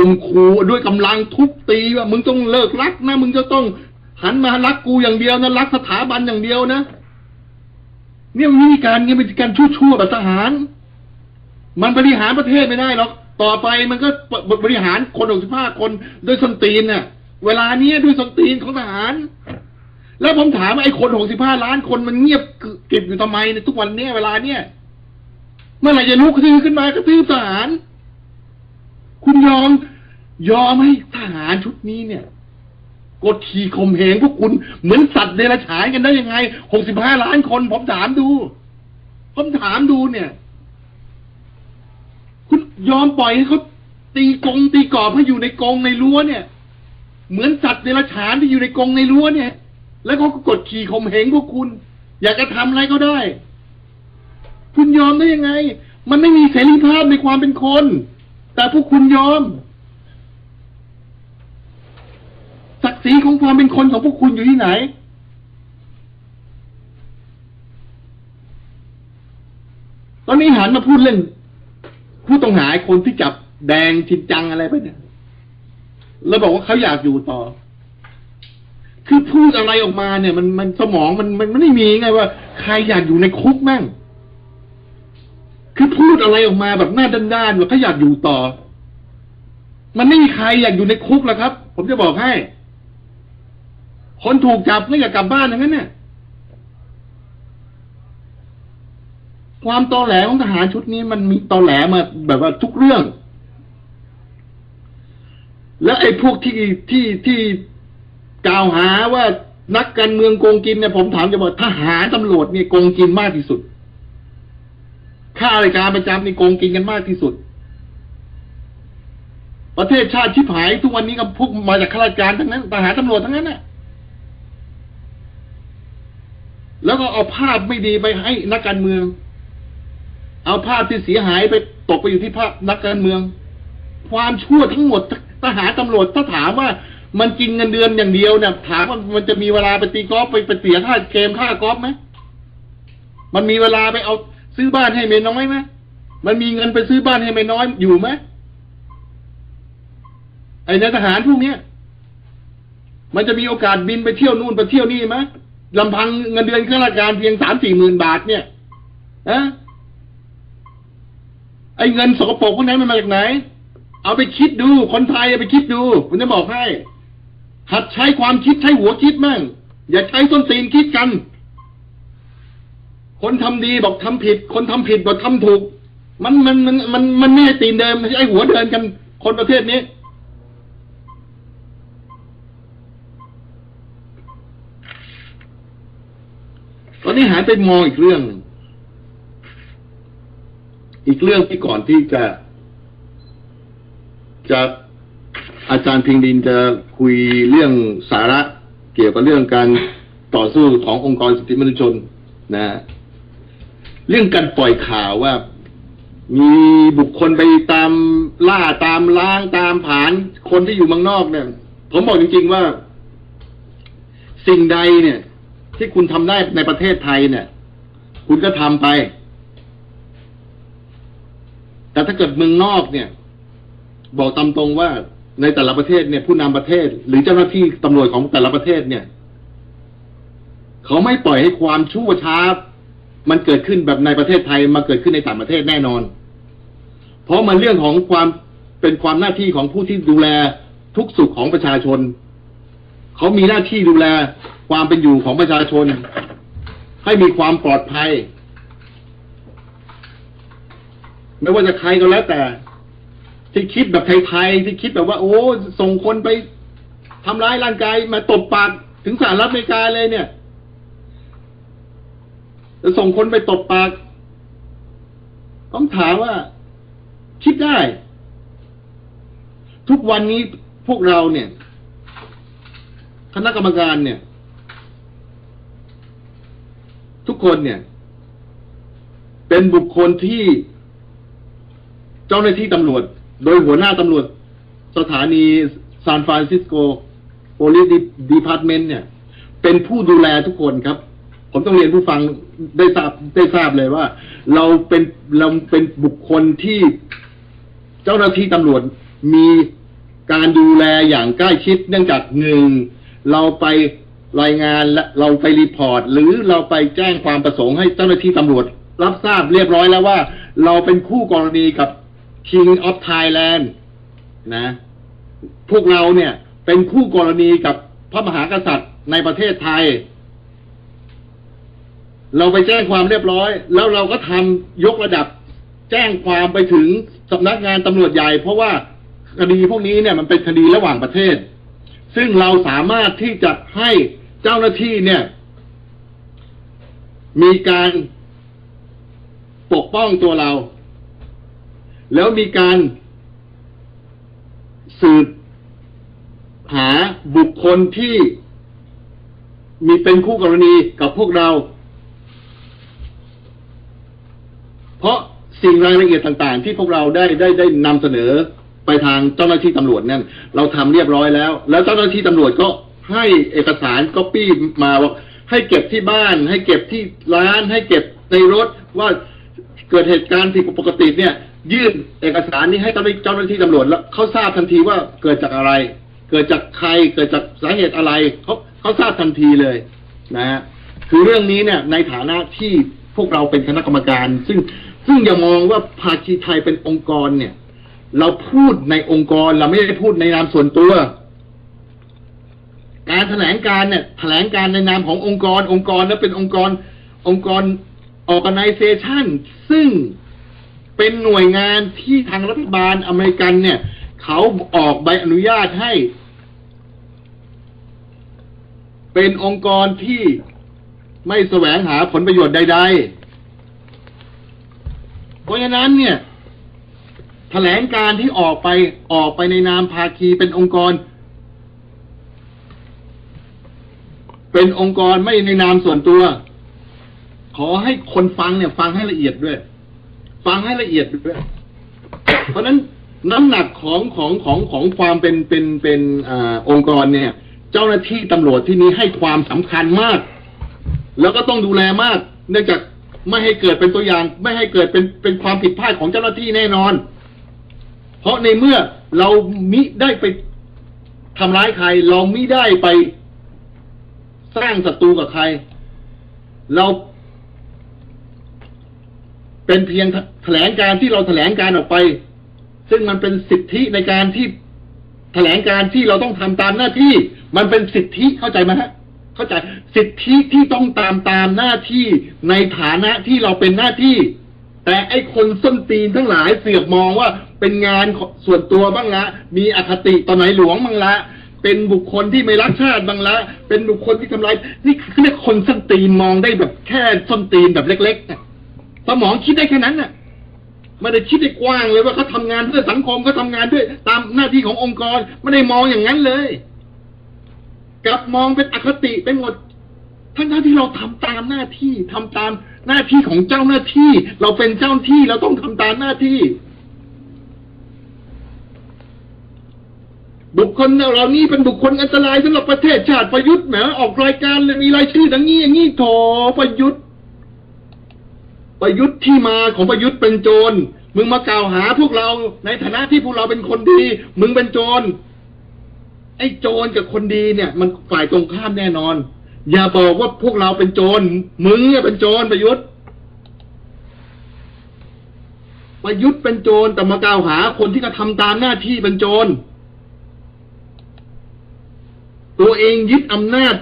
ข่มขู่ด้วยกำลังทุบตีว่ามึงต้องเลิกรักนะมึงจะต้องหันมารักกูอย่างเดียวนะรักสถาบันอย่างเดียวนะเนี่ยวิธีการเงี้ยเป็นการชั่วๆแบบทหาร มันบริหารประเทศไม่ได้หรอกต่อไปมันก็บริหารคนหกสิบห้าคนด้วยสนตีนเนี่ยเวลาเนี้ยด้วยสนตีนของทหาร แล้วผมถามว่าไอ้คนหกสิบห้าล้านคนมันเงียบเก็บอยู่ทำไมในทุกวันเนี้ยเวลาเนี้ยเมื่อไหร่จะลุกขึ้นขึ้นมากระทืบทหาร คุณยอม ยอมให้ทหารชุดนี้เนี่ยกดขี่ข่มเหงพวกคุณเหมือนสัตว์เดรัจฉานกันได้ยังไงหกสิบห้าล้านคนผมถามดู ผมถามดูเนี่ย คุณยอมปล่อยให้เขาตีกรงตีกรอบให้อยู่ในกรงในรั้วเนี่ย เหมือนสัตว์เดรัจฉานที่อยู่ในกรงในรั้วเนี่ย แล้วเขาก็กดขี่ข่มเหงพวกคุณ อยากจะทำอะไรก็ได้ คุณยอมได้ยังไง มันไม่มีเสรีภาพในความเป็นคน แต่พวกคุณยอมศักดิ์ศรีของความเป็นคนของพวกคุณอยู่ที่ไหน ตอนนี้หันมาพูดเรื่องผู้ต้องหาคนที่จับแดงชินจังอะไรไปเนี่ย แล้วบอกว่าเขาอยากอยู่ต่อ คือพูดอะไรออกมาเนี่ย มันมันสมองมันมันมันไม่มีไงว่า ใครอยากอยู่ในคุกแม่ง คือพูดอะไรออกมาแบบหน้าด้านๆว่าเขาอยากอยู่ต่อ มันไม่มีใครอยากอยู่ในคุกแล้วครับ ผมจะบอกให้ คนถูกจับไม่อยากกลับบ้านอย่างนั้นเนี่ยความตอแหลของทหารชุดนี้มันมีตอแหลมาแบบว่าทุกเรื่อง แล้วไอ้พวกที่ที่ที่กล่าวหาว่านักการเมืองโกงกินเนี่ยผมถามจะบอกทหารตำรวจเนี่ยโกงกินมากที่สุด ข้าราชการประจำนี่โกงกินกันมากที่สุด ประเทศชาติชิบหาย ทุกวันนี้ก็พวกมาจากข้าราชการทั้งนั้นทหารตำรวจทั้งนั้นน่ะ แล้วก็เอาภาพไม่ดีไปให้นักการเมือง เอาภาพที่เสียหายไปตกไปอยู่ที่ภาพนักการเมือง ความชั่วทั้งหมดทหารตำรวจถ้าถามว่ามันกินเงินเดือนอย่างเดียวเนี่ยถามว่ามันจะมีเวลาไปตีกอล์ฟไปไปเสียค่าเกมค่ากอล์ฟไหมมันมีเวลาไปเอา ซื้อบ้านให้เมียน้อยไหมมันมีเงินไปซื้อบ้านให้เมียน้อยอยู่ไหมไอ้ในทหารพวกเนี้ยมันจะมีโอกาสบินไปเที่ยวนู่นไปเที่ยวนี่ไหมลำพังเงินเดือนข้าราชการเพียงสามสี่หมื่นบาทเนี่ยอะไอ้เงินสกปรกพวกนั้นมันมาจากไหน เอาไปคิดดู คนไทยเอาไปคิดดูผมจะบอกให้ หัดใช้ความคิดใช้หัวคิดมั่งอย่าใช้ส้นตีนคิดกัน คนทำดีบอกทำผิด คนทำผิดบอกทำถูก มันมันมันมันมันไม่ตีนเดิมไม่ใช่หัวเดินกัน คนประเทศนี้ ตอนนี้หายไปมองอีกเรื่องหนึ่งอีกเรื่องที่ก่อนที่จะจะอาจารย์พิงดินจะคุยเรื่องสาระเกี่ยวกับเรื่องการต่อสู้ขององค์กรสิทธิมนุษยชนนะ เรื่องการปล่อยข่าวว่า มีบุคคลไปตามล่าตามล้างตามผานคนที่อยู่เมืองนอกเนี่ย ผมบอกจริงๆว่า สิ่งใดเนี่ย ที่คุณทำได้ในประเทศไทยเนี่ย คุณก็ทำไป แต่ถ้าเกิดเมืองนอกเนี่ย บอกตามตรงว่าในแต่ละประเทศเนี่ย ผู้นำประเทศ หรือเจ้าหน้าที่ตำรวจของแต่ละประเทศเนี่ย เขาไม่ปล่อยให้ความชั่วช้า มันเกิดขึ้นแบบในประเทศไทยมาเกิดขึ้นในต่างประเทศแน่นอน เพราะมันเรื่องของความเป็นความหน้าที่ของผู้ที่ดูแลทุกสุขของประชาชน เขามีหน้าที่ดูแลความเป็นอยู่ของประชาชน ให้มีความปลอดภัย ไม่ว่าจะใครก็แล้วแต่ ที่คิดแบบไทยๆที่คิดแบบว่า โอ้ ส่งคนไปทำร้ายร่างกายมาตบปากถึงสหรัฐอเมริกาเลยเนี่ย จะส่งคนไปตบปาก ต้องถามว่า คิดได้ ทุกวันนี้พวกเราเนี่ย คณะกรรมการเนี่ย ทุกคนเนี่ย เป็นบุคคลที่เจ้าหน้าที่ตำรวจ โดยหัวหน้าตำรวจ สถานีซานฟรานซิสโกโพลิสดีพาร์ตเมนต์เนี่ย เป็นผู้ดูแลทุกคนครับ ผมต้องเรียนผู้ฟังได้ทราบได้ทราบเลยว่า เราเป็นเราเป็นบุคคลที่เจ้าหน้าที่ตำรวจมีการดูแลอย่างใกล้ชิด เนื่องจากหนึ่งเราไปรายงานและเราไปรีพอร์ต หรือเราไปแจ้งความประสงค์ให้เจ้าหน้าที่ตำรวจ รับทราบเรียบร้อยแล้วว่า เราเป็นคู่กรณีกับ King of Thailand นะ พวกเราเนี่ยเป็นคู่กรณีกับพระมหากษัตริย์ในประเทศไทย เราไปแจ้งความเรียบร้อย แล้วเราก็ทำยกระดับแจ้งความไปถึงสำนักงานตำรวจใหญ่ เพราะว่าคดีพวกนี้เนี่ยมันเป็นคดีระหว่างประเทศ ซึ่งเราสามารถที่จะให้เจ้าหน้าที่เนี่ย มีการปกป้องตัวเรา แล้วมีการสืบหาบุคคลที่มีเป็นคู่กรณีกับพวกเรา เพราะสิ่งรายละเอียดต่างๆ ที่พวกเราได้ได้ได้นำเสนอไปทางเจ้าหน้าที่ตำรวจนั่นเราทำเรียบร้อยแล้ว แล้วเจ้าหน้าที่ตำรวจก็ให้เอกสารก็ปี้มาว่าให้เก็บที่บ้าน ให้เก็บที่ร้าน ให้เก็บในรถว่าเกิดเหตุการณ์ผิดปกติเนี่ย ยื่นเอกสารนี้ให้เจ้าหน้าเจ้าหน้าที่ตำรวจแล้วเขาทราบทันทีว่าเกิดจากอะไร เกิดจากใครเกิดจากสาเหตุอะไรเขาเขาทราบทันทีเลยนะฮะคือเรื่องนี้เนี่ยในฐานะที่พวกเราเป็นคณะกรรมการ ซึ่ง ซึ่งอย่ามองว่าภาคีไทยเป็นองค์กรเนี่ย เราพูดในองค์กรเราไม่ได้พูดในนามส่วนตัว การแถลงการเนี่ยแถลงการในนามขององค์กร องค์กรแล้วเป็นองค์กรองค์กร organization ซึ่งเป็นหน่วยงานที่ทางรัฐบาลอเมริกันเนี่ย เขาออกใบอนุญาตให้ เป็นองค์กรที่ไม่แสวงหาผลประโยชน์ใด ๆ ราะฉะนั้นเนี่ยแถลงการที่ออกไปออกไปในนามภาคีเป็นองค์กร เป็นองค์กรไม่ในนามส่วนตัว ขอให้คนฟังเนี่ย ฟังให้ละเอียดด้วย ฟังให้ละเอียดด้วย เพราะนั้นน้ำหนักของของของของความเป็นเป็นเป็นอองค์กรเนี่ย เจ้าหน้าที่ตำรวจที่นี้ให้ความสำคัญมาก แล้วก็ต้องดูแลมาก เนื่องจาก ไม่ให้เกิดเป็นตัวอย่าง ไม่ให้เกิดเป็นเป็นความผิดพลาดของเจ้าหน้าที่แน่นอน เพราะในเมื่อเรามิได้ไปทำร้ายใคร เรามิได้ไปสร้างศัตรูกับใคร เรา เป็นเพียงแถลงการที่เราแถลงการออกไป ซึ่งมันเป็นสิทธิในการที่แถลงการที่เราต้องทำตามหน้าที่ มันเป็นสิทธิเข้าใจไหมฮะ เข้าใจสิทธิที่ต้องตามตามหน้าที่ในฐานะที่เราเป็นหน้าที่ แต่ไอ้คนส้นตีนทั้งหลายเสือกมองว่าเป็นงานส่วนตัวบ้างละมีอคติต่อไหนหลวงบ้างละเป็นบุคคลที่ไม่รักชาติบ้างละเป็นบุคคลที่ทำลายนี่คือเรียกคนส้นตีนมองได้แบบแค่ส้นตีนแบบเล็กๆน่ะสมองคิดได้แค่นั้นน่ะไม่ได้คิดได้กว้างเลยว่าเขาทำงานเพื่อสังคมเขาทำงานด้วยตามหน้าที่ขององค์กรไม่ได้มองอย่างนั้นเลย กลับมองเป็นอคติไปหมด ทั้งๆที่เราทำตามหน้าที่ทำตามหน้าที่ของเจ้าหน้าที่ เราเป็นเจ้าหน้าที่เราต้องทำตามหน้าที่ บุคคลเหล่านี้เป็นบุคคลอันตรายสำหรับประเทศชาติประยุทธ์แหมออกรายการมีรายชื่ออย่างนี้อย่างนี้โถประยุทธ์ประยุทธ์ที่มาของประยุทธ์เป็นโจร มึงมากล่าวหาพวกเราในฐานะที่พวกเราเป็นคนดี มึงเป็นโจร ไอ้โจรกับคนดีเนี่ย มันฝ่ายตรงข้ามแน่นอน อย่าบอกว่าพวกเราเป็นโจรมึงเนี่ยเป็นโจรประยุทธ์ประยุทธ์เป็นโจรแต่มากล่าวหา คนที่กระทำตามหน้าที่เป็นโจรตัวเองยึดอำนาจ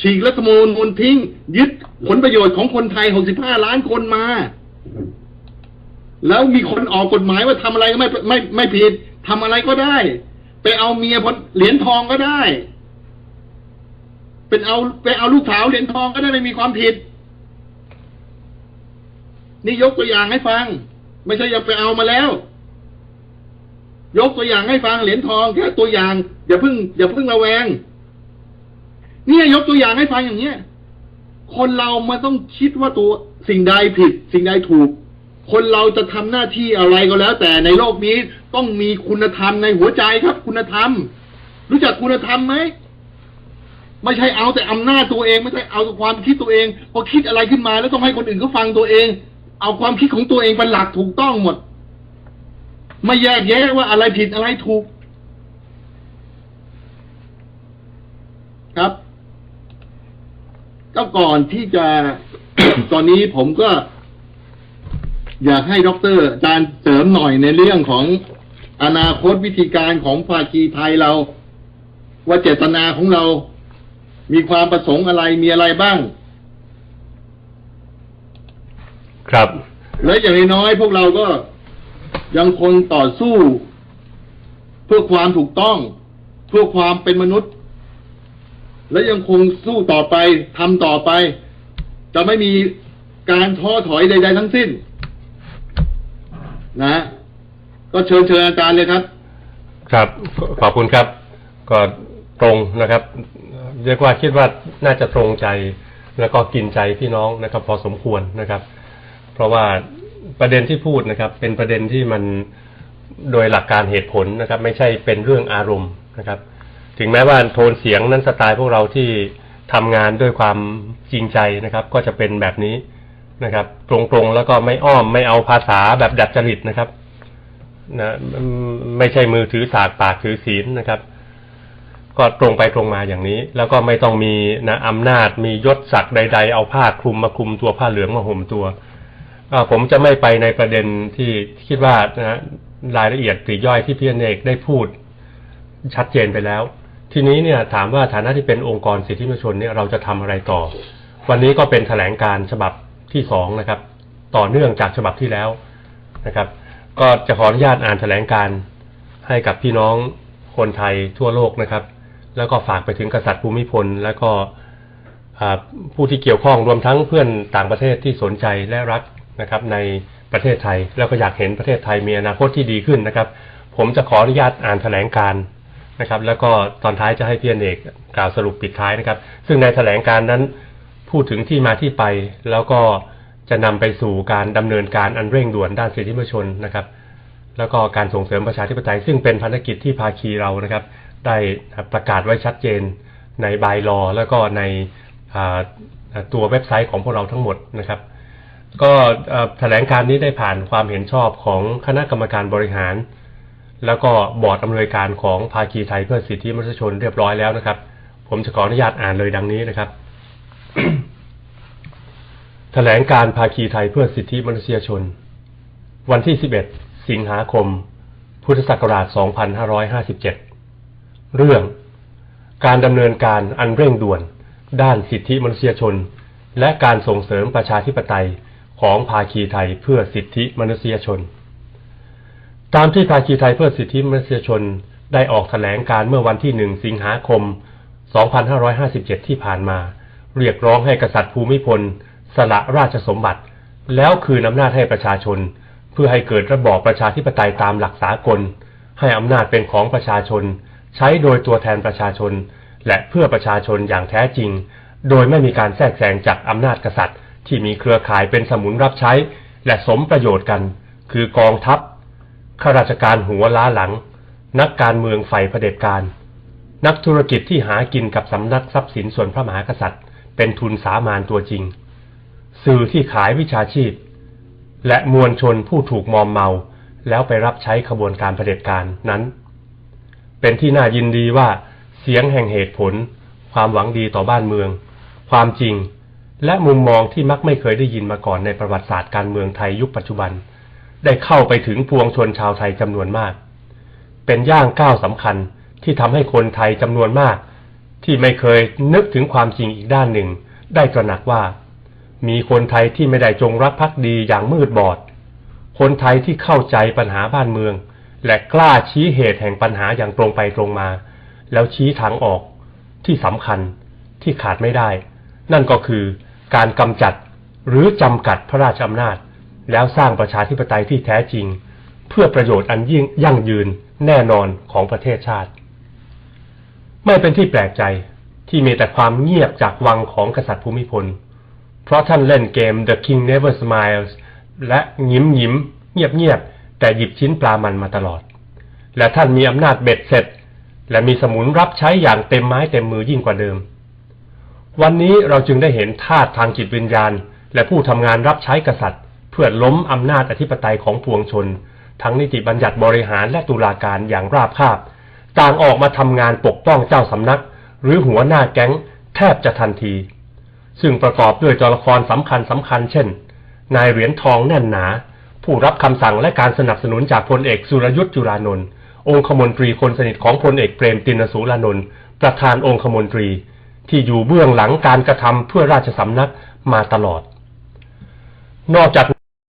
ฉีกรัฐมนูญทิ้ง ยึดผลประโยชน์ของคนไทย 65 ล้านคนมา แล้วมีคนออกกฎหมายว่าทำอะไรก็ไม่ไม่ไม่ผิดทำอะไรก็ได้ ไปเอาเมียพลเหรียญทองก็ได้ เป็นเอาไปเอาลูกสาวเหรียญทองก็ได้ไม่มีความผิด นี่ยกตัวอย่างให้ฟัง ไม่ใช่อย่าไปเอามาแล้ว ยกตัวอย่างให้ฟังเหรียญทองแค่ตัวอย่าง อย่าเพิ่ง อย่าเพิ่งระแวง เนี่ยยกตัวอย่างให้ฟังอย่างเนี้ยคนเรามันต้องคิดว่าตัวสิ่งใดผิด สิ่งใดถูก คนเราจะทำหน้าที่อะไรก็แล้ว แต่ในโลกนี้ต้องมีคุณธรรมในหัวใจครับ คุณธรรม รู้จักคุณธรรมไหมไม่ใช่เอาแต่อำนาจตัวเอง ไม่ใช่เอาความคิดตัวเองพอคิดอะไรขึ้นมา แล้วต้องให้คนอื่นก็ฟังตัวเอง เอาความคิดของตัวเองเป็นหลักถูกต้องหมด ไม่แยกแยะว่าอะไรผิดอะไรถูก ครับ ก็ก่อนที่จะ ตอนนี้ผมก็ อยากให้ดรอาจารย์เสริมหน่อยในเรื่องของอนาคตวิธีการของภาคีไทยเรา ว่าเจตนาของเรา มีความประสงค์อะไรมีอะไรบ้าง ครับ และอย่างน้อยๆพวกเราก็ยังคงต่อสู้ เพื่อความถูกต้อง เพื่อความเป็นมนุษย์ และยังคงสู้ต่อไปทำต่อไป จะไม่มีการท้อถอยใด ๆ ทั้งสิ้น นะก็เชิญเชิญอาจารย์เลยครับ ครับ ขอบคุณครับ ก็ตรงนะครับเรียกว่าคิดว่าน่าจะตรงใจ แล้วก็กินใจพี่น้องนะครับ พอสมควรนะครับ เพราะว่าประเด็นที่พูดนะครับ เป็นประเด็นที่มันโดยหลักการเหตุผลนะครับ ไม่ใช่เป็นเรื่องอารมณ์นะครับ ถึงแม้ว่าโทนเสียงนั้นสไตล์พวกเราที่ทำงานด้วยความจริงใจนะครับ ก็จะเป็นแบบนี้ นะครับ ตรงๆแล้วก็ไม่อ้อมไม่เอาภาษาแบบดัดจริตนะครับนะไม่ใช่มือถือสากปากถือศีลนะครับ ก็ตรงไปตรงมาอย่างนี้ แล้วก็ไม่ต้องมีนะอำนาจมียศศักดิ์ใด ๆ เอาผ้าคลุมมาคลุมตัวผ้าเหลืองมาห่มตัวผมจะไม่ไปในประเด็นที่คิดว่านะรายละเอียดปลีกย่อยที่พี่เนกได้พูดชัดเจนไปแล้ว ทีนี้เนี่ยถามว่าฐานะที่เป็นองค์กรสิทธิมนุษยชนเนี่ยเราจะทำอะไรต่อ วันนี้ก็เป็นแถลงการฉบับ ที่สองนะครับ ต่อเนื่องจากฉบับที่แล้วนะครับ ก็จะขออนุญาตอ่านแถลงการให้กับพี่น้องคนไทยทั่วโลกนะครับ แล้วก็ฝากไปถึงกษัตริย์ภูมิพล แล้วก็ผู้ที่เกี่ยวข้องรวมทั้งเพื่อนต่างประเทศที่สนใจและรักนะครับในประเทศไทย แล้วก็อยากเห็นประเทศไทยมีอนาคตที่ดีขึ้นนะครับ ผมจะขออนุญาตอ่านแถลงการนะครับ แล้วก็ตอนท้ายจะให้พี่อเนกกล่าวสรุปปิดท้ายนะครับ ซึ่งในแถลงการนั้น พูดถึงที่มาที่ไป แล้วก็จะนำไปสู่การดำเนินการอันเร่งด่วนด้านสิทธิมนุษยชนนะครับ แล้วก็การส่งเสริมประชาธิปไตย ซึ่งเป็นภารกิจที่ภาคีเรานะครับ ได้ประกาศไว้ชัดเจนในบายลอแล้วก็ในตัวเว็บไซต์ของพวกเราทั้งหมดนะครับ ก็แถลงการนี้ได้ผ่านความเห็นชอบของคณะกรรมการบริหาร แล้วก็บอร์ดอำนวยการของภาคีไทยเพื่อสิทธิมนุษยชนเรียบร้อยแล้วนะครับ ผมจะขออนุญาตอ่านเลยดังนี้นะครับ แถลงการภาคีไทยเพื่อสิทธิมนุษยชน วันที่ 11 สิงหาคม พุทธศักราช 2557 เรื่อง การดำเนินการอันเร่งด่วน ด้านสิทธิมนุษยชน และการส่งเสริมประชาธิปไตยของภาคีไทยเพื่อสิทธิมนุษยชน ตามที่ภาคีไทยเพื่อสิทธิมนุษยชนได้ออกแถลงการเมื่อวันที่หนึ่งสิงหาคม 2557 ที่ผ่านมา เรียกร้องให้กษัตริย์ภูมิพล สละราชสมบัติ แล้วคืนอำนาจให้ประชาชน เพื่อให้เกิดระบอบประชาธิปไตยตามหลักสากล ให้อำนาจเป็นของประชาชน ใช้โดยตัวแทนประชาชน และเพื่อประชาชนอย่างแท้จริง โดยไม่มีการแทรกแซงจากอำนาจกษัตริย์ ที่มีเครือข่ายเป็นสมุนรับใช้ และสมประโยชน์กัน คือกองทัพข้าราชการหัวล้าหลัง นักการเมืองฝ่ายเผด็จการ นักธุรกิจที่หากินกับสำนักทรัพย์สินส่วนพระมหากษัตริย์ เป็นทุนสามานตัวจริง สื่อที่ขายวิชาชีพ และมวลชนผู้ถูกมอมเมา แล้วไปรับใช้ขบวนการเผด็จการนั้น เป็นที่น่ายินดีว่าเสียงแห่งเหตุผล ความหวังดีต่อบ้านเมือง ความจริง และมุมมองที่มักไม่เคยได้ยินมาก่อนในประวัติศาสตร์การเมืองไทยยุคปัจจุบัน ได้เข้าไปถึงปวงชนชาวไทยจำนวนมาก เป็นย่างก้าวสำคัญที่ทำให้คนไทยจำนวนมาก ที่ไม่เคยนึกถึงความจริงอีกด้านหนึ่ง ได้ตระหนักว่า มีคนไทยที่ไม่ได้จงรักภักดีอย่างมืดบอด คนไทยที่เข้าใจปัญหาบ้านเมือง และกล้าชี้เหตุแห่งปัญหาอย่างตรงไปตรงมา แล้วชี้ทางออกที่สำคัญที่ขาดไม่ได้ นั่นก็คือการกำจัดหรือจำกัดพระราชอำนาจ แล้วสร้างประชาธิปไตยที่แท้จริง เพื่อประโยชน์อันยิ่งยั่งยืนแน่นอนของประเทศชาติ ไม่เป็นที่แปลกใจที่มีแต่ความเงียบจากวังของกษัตริย์ภูมิพล เพราะท่านเล่นเกม The King Never Smiles และยิ้มยิ้มเงียบเงียบแต่หยิบชิ้นปลามันมาตลอด และท่านมีอำนาจเบ็ดเสร็จ และมีสมุนรับใช้อย่างเต็มไม้เต็มมือยิ่งกว่าเดิม วันนี้เราจึงได้เห็นธาตุทางจิตวิญญาณ และผู้ทำงานรับใช้กษัตริย์ เพื่อล้มอำนาจอธิปไตยของปวงชน ทั้งนิติบัญญัติบริหารและตุลาการอย่างราบคาบ ต่างออกมาทำงานปกป้องเจ้าสำนัก หรือหัวหน้าแก๊งแทบจะทันที ซึ่งประกอบด้วยตัวละครสำคัญสำคัญเช่น นายเหรียญทองแน่นหนา ผู้รับคำสั่งและการสนับสนุนจากพลเอกสุรยุทธ์จุรานนท์องคมนตรีคนสนิทของพลเอกเปรมตินสุรานนท์ประธานองคมนตรี ที่อยู่เบื้องหลังการกระทำเพื่อราชสำนักมาตลอด นอกจาก